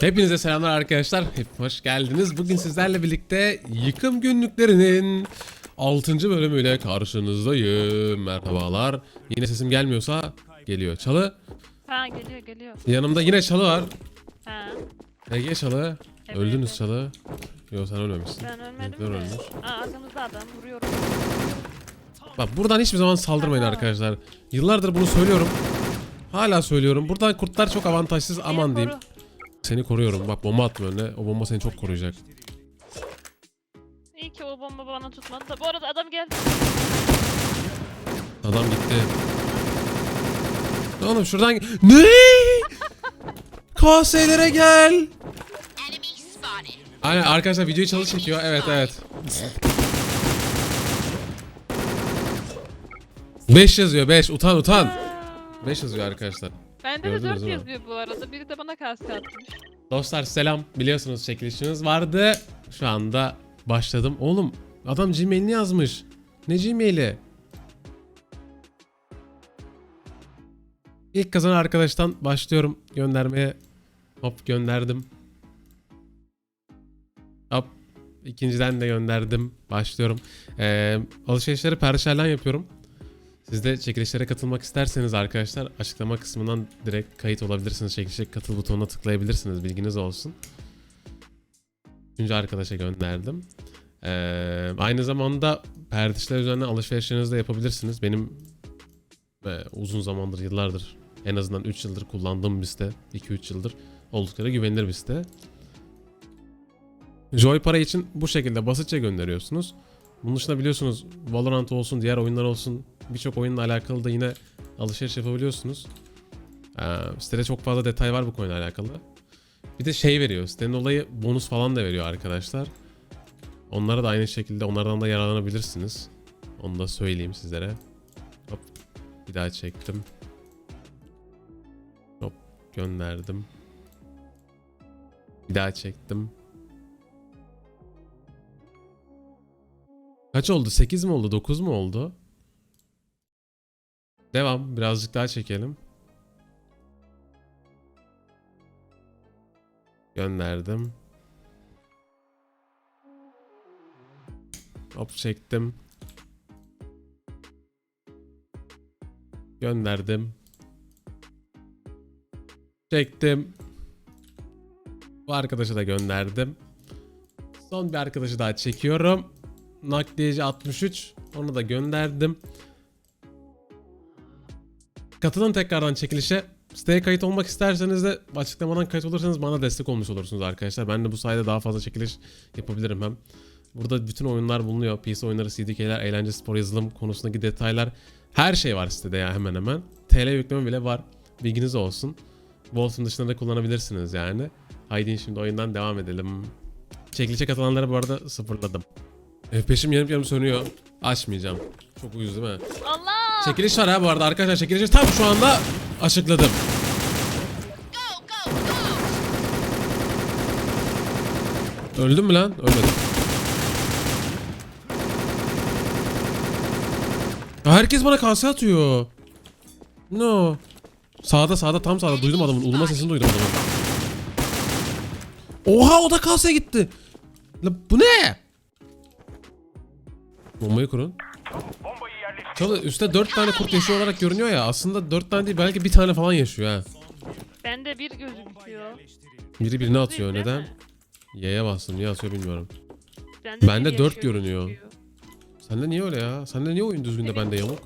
Hepinize selamlar arkadaşlar. Hep hoş geldiniz. Bugün sizlerle birlikte yıkım günlüklerinin 6. bölümüyle karşınızdayım. Merhabalar. Yine sesim gelmiyorsa geliyor. Çalı. Ha geliyor geliyor. Yanımda yine Çalı var. Ha Ege Çalı. Evet, Öldünüz evet. Çalı. Yok sen ölmemişsin. ben ölmedim de. ölmüş. Aa arkamızda adam vuruyorum. Bak buradan hiçbir zaman saldırmayın Aha. arkadaşlar. Yıllardır bunu söylüyorum. Hala söylüyorum. Buradan kurtlar çok avantajsız aman diyeyim. Seni koruyorum. Bak bomba atma önüne. O bomba seni çok koruyacak. İyi ki o bomba bana tutmadı da. Bu arada adam geldi. Adam gitti. Oğlum şuradan... Ne? KS'lere gel. Aynen arkadaşlar videoyu çalı çekiyor. Evet evet. 5 yazıyor 5 utan utan. 5 yazıyor arkadaşlar. Bende de Gördünüz 4 değil mi? yazıyor bu arada. Biri de bana kase atmış. Dostlar selam. Biliyorsunuz çekilişiniz vardı. Şu anda başladım. Oğlum adam Gmail'ini yazmış. Ne Gmail'i? İlk kazanan arkadaştan başlıyorum göndermeye. Hop gönderdim. Hop. ikinciden de gönderdim. Başlıyorum. Ee, alışverişleri perşelden yapıyorum. Siz de çekilişlere katılmak isterseniz arkadaşlar açıklama kısmından direkt kayıt olabilirsiniz. Çekilişe katıl butonuna tıklayabilirsiniz. Bilginiz olsun. Üçüncü arkadaşa gönderdim. Ee, aynı zamanda perdişler üzerinden alışverişlerinizi de yapabilirsiniz. Benim e, uzun zamandır, yıllardır en azından 3 yıldır kullandığım bir site. 2-3 yıldır oldukları güvenilir bir site. Joy para için bu şekilde basitçe gönderiyorsunuz. Bunun dışında biliyorsunuz Valorant olsun, diğer oyunlar olsun birçok oyunla alakalı da yine alışveriş yapabiliyorsunuz. Ee, sitede çok fazla detay var bu konuyla alakalı. Bir de şey veriyor. Sitenin olayı bonus falan da veriyor arkadaşlar. Onlara da aynı şekilde onlardan da yararlanabilirsiniz. Onu da söyleyeyim sizlere. Hop. Bir daha çektim. Hop. Gönderdim. Bir daha çektim. Kaç oldu? 8 mi oldu? 9 mu oldu? Devam. Birazcık daha çekelim. Gönderdim. Hop çektim. Gönderdim. Çektim. Bu arkadaşa da gönderdim. Son bir arkadaşı daha çekiyorum. Nakliyeci 63. Onu da gönderdim. Katılın tekrardan çekilişe. Siteye kayıt olmak isterseniz de açıklamadan kayıt olursanız bana destek olmuş olursunuz arkadaşlar. Ben de bu sayede daha fazla çekiliş yapabilirim hem. Burada bütün oyunlar bulunuyor. PC oyunları, CDK'ler, eğlence, spor, yazılım konusundaki detaylar. Her şey var sitede ya hemen hemen. TL yükleme bile var. Bilginiz olsun. Wolf'un dışında da kullanabilirsiniz yani. Haydi şimdi oyundan devam edelim. Çekilişe katılanları bu arada sıfırladım. F5'im yanıp yanıp sönüyor. Açmayacağım. Çok uyuz değil mi? Allah! Çekiliş var ha bu arada arkadaşlar. Çekilişi tam şu anda açıkladım. Öldüm mü lan? Ölmedim. Ya herkes bana kase atıyor. No. Sağda sağda tam sağda duydum adamın. Uluma sesini duydum adamın. Oha o da kaseye gitti. La bu ne? Bombayı kurun. Çalı üstte 4 tane kurt yaşıyor olarak görünüyor ya. Aslında 4 tane değil belki bir tane falan yaşıyor ha. Bende bir gözüküyor. Biri birine atıyor. Değil Neden? mi? Y'ye bastım. Niye atıyor bilmiyorum. Bende, Bende bir dört yaşıyor görünüyor. gözüküyor. Sende niye öyle ya? Sende niye oyun düzgünde bende yamuk?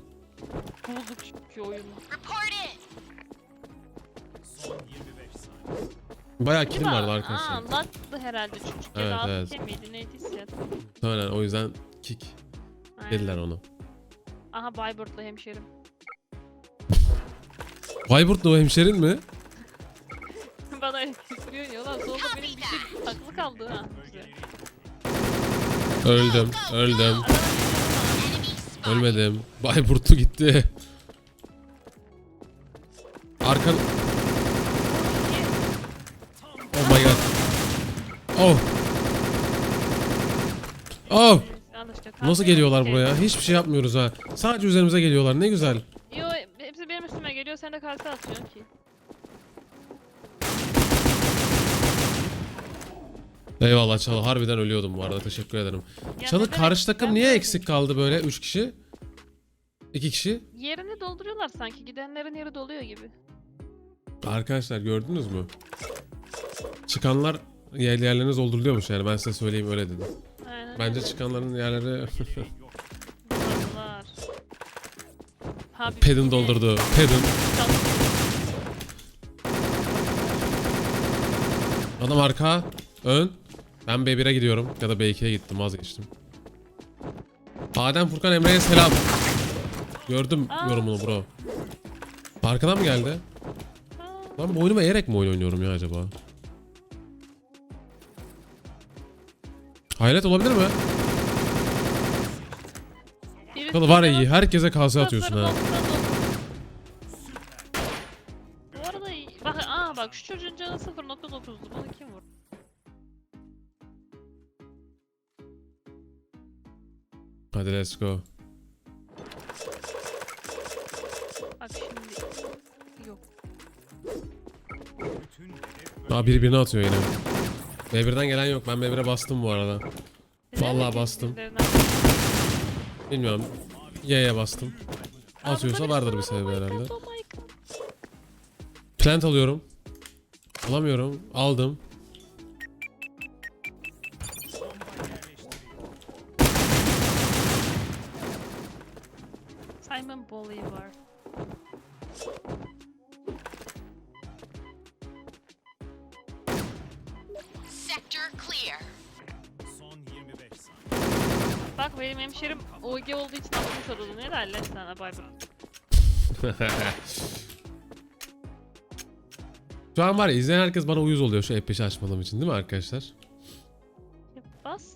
Bulduk çünkü oyunu. Report it. Bayağı kilim vardı arkadaşlar. Aa, lattı herhalde çocuk. Evet, evet. evet. miydi neydi hissiyat. Aynen o yüzden kick Aynen. dediler onu. Aha Bayburt'la hemşerim. Bayburt o hemşerin mi? Bana elektiriyor ya lan. Solda benim bir şey takılı kaldı ha. Öldüm, öldüm, ölmedim. Bayburt'u gitti. Arkan... Oh my god. Oh. Oh. Nasıl geliyorlar buraya? Hiçbir şey yapmıyoruz ha. Sadece üzerimize geliyorlar. Ne güzel. Yo hepsi benim üstüme geliyor sen de kalse atıyorsun ki. Eyvallah Çalı. Harbiden ölüyordum bu arada. Teşekkür ederim. Ya Çalı karşı takım niye eksik kaldı böyle 3 kişi? 2 kişi. Yerini dolduruyorlar sanki. Gidenlerin yeri doluyor gibi. Arkadaşlar gördünüz mü? Çıkanlar yer- yerleriniz dolduruluyormuş yani ben size söyleyeyim öyle dedim. Bence çıkanların yerleri. Abi Pedin doldurdu. Pedin. Adam arka. Ön. Ben B1'e gidiyorum. Ya da B2'ye gittim vazgeçtim. Adem Furkan Emre'ye selam. Gördüm Aa. yorumunu bro. Arkadan mı geldi? Aa, Ben boynuma eğerek mi oyun oynuyorum ya acaba? Hayret olabilir mi? birisi Kalı var ya iyi. Herkese kase atıyorsun ha. Bu arada iyi. Bak, aa bak şu çocuğun canı 0.9'du. Bunu kim vurdu? Hadi let's go. Bak şimdi. Yok. Aa biri birini atıyor yine. B1'den gelen yok. Ben B1'e bastım bu arada. Vallahi bastım. Bilmiyorum. Y'ye bastım. Atıyorsa vardır bir sebebi herhalde. Plant alıyorum. Alamıyorum. Aldım. Simon. Sector benim hemşerim OG olduğu için atmış odunu. Helal lan sana bay bay. Şu an var ya izleyen herkes bana uyuz oluyor şu F5'i açmadığım için değil mi arkadaşlar? Ya Bas.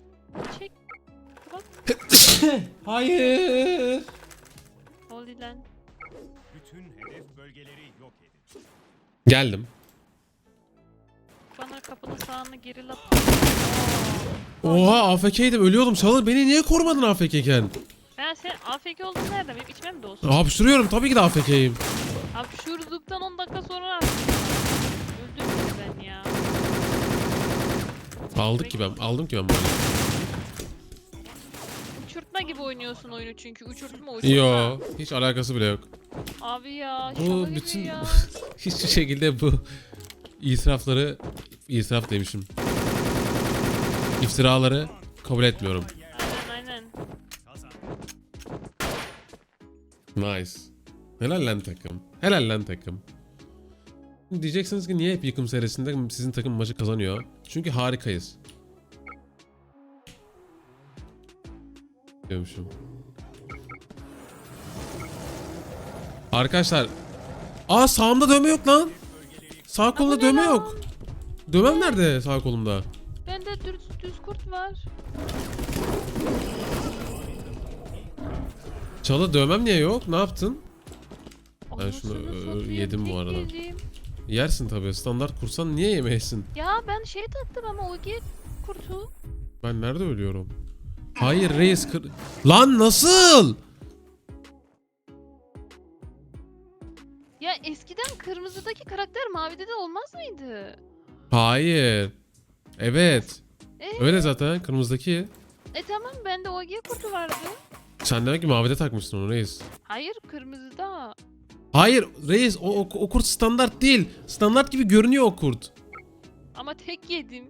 Çek. Bak. Hayır. Holy lan. Bütün hedef bölgeleri yok edin. Geldim. Bana kapının sağını geri lap. Oha AFK'ydim ölüyordum. Çalır beni niye korumadın AFK'ken? Ben sen AFK oldun nerede? Benim içmem de olsun. Hapşırıyorum tabii ki de AFK'yim. Abi şurduktan 10 dakika sonra bile ben ya. Aldık ki ben. Aldım ki ben böyle. Uçurtma gibi oynuyorsun oyunu çünkü. Uçurtma uçurtma. Yo hiç alakası bile yok. Abi ya Bu bütün ya. hiçbir şekilde bu itirafları itiraf demişim. İftiraları kabul etmiyorum. Aynen aynen. Nice. Helal lan takım. Helal lan takım. Diyeceksiniz ki niye hep yıkım serisinde sizin takım maçı kazanıyor? Çünkü harikayız. Diyormuşum. Arkadaşlar. Aa sağımda dövme yok lan. Sağ kolumda dövme yok. Dövmem nerede sağ kolumda? Bende düz, düz kurt var. Çalı dövmem niye yok? Ne yaptın? Ben Anasını şunu, ö- satayım, yedim bu tek arada. yedim. Yersin tabii. Standart kursan niye yemeyesin? Ya ben şey taktım ama OG kurtu. Ben nerede ölüyorum? Hayır reis kır... Lan nasıl? Ya eskiden kırmızıdaki karakter mavide de olmaz mıydı? Hayır. Evet. Ee? Öyle zaten kırmızıdaki. E tamam bende OG kurtu vardı. Sen demek ki mavide takmışsın onu reis. Hayır kırmızıda. Hayır reis o, o, o kurt standart değil. Standart gibi görünüyor o kurt. Ama tek yedim.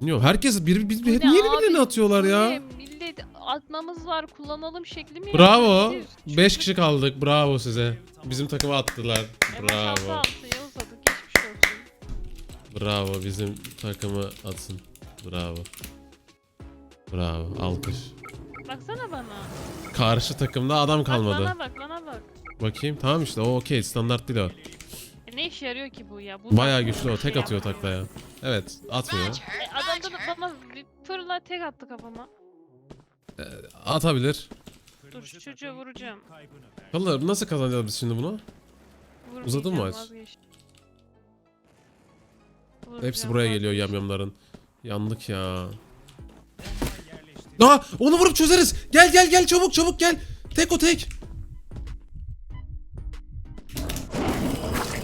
Bilmiyorum herkes bir, bir, bir, hep niye abi? birbirlerine atıyorlar ya? Millet atmamız var kullanalım şekli mi? Bravo. yapıyoruz? 5 kişi kaldık. Bravo size. Bizim takıma attılar. Şansı Bravo. altı Yavuz olsun. Bravo bizim takımı atsın. Bravo. Bravo. Alkış. Baksana bana. Karşı takımda adam Bak kalmadı. bana bak bana bak. Bakayım tamam işte o okey standart değil o. E ne işe yarıyor ki bu ya? Bu Bayağı güçlü o bir şey tek atıyor ya? taklaya. Evet atmıyor. E, adam da bana bir fırla tek attı kafama. Atabilir. Dur şu çocuğu vuracağım. Kalır nasıl kazanacağız biz şimdi bunu? Uzadı mı vazgeçtim. Hepsi buraya geliyor yamyamların. Yandık ya. Aa onu vurup çözeriz. Gel gel gel çabuk çabuk gel. Tek o tek.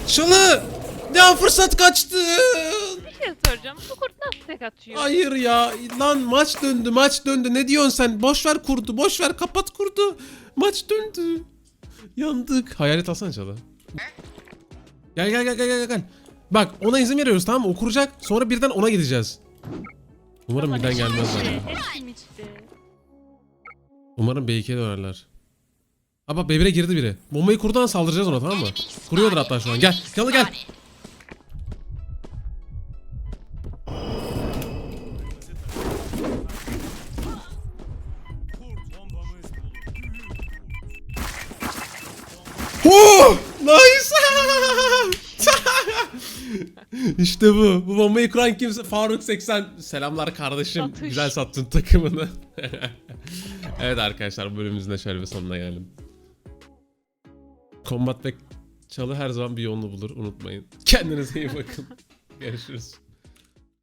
Çalı. Ya fırsat kaçtı. Bir şey soracağım. Bu kurt nasıl tek atıyor. Hayır ya. Lan maç döndü maç döndü. Ne diyorsun sen? Boş ver kurdu. Boş ver kapat kurdu. Maç döndü. Yandık. Hayalet alsana çalı. Gel gel gel gel gel gel. Bak ona izin veriyoruz tamam mı? O kuracak. Sonra birden ona gideceğiz. Umarım birden gelmezler. işte, ya. Hepsi içti. Umarım B2'ye dönerler. Ha bak B1'e girdi biri. Bombayı kurdan saldıracağız ona tamam mı? Kuruyordur hatta şu an. Gel. Gel gel. Oh! Nice! işte bu. Bu bombayı kuran kimse Faruk 80. Selamlar kardeşim. Satış. Güzel sattın takımını. evet arkadaşlar bu bölümümüzün de şöyle bir sonuna geldim. Combat ve çalı her zaman bir yolunu bulur unutmayın. Kendinize iyi bakın. Görüşürüz.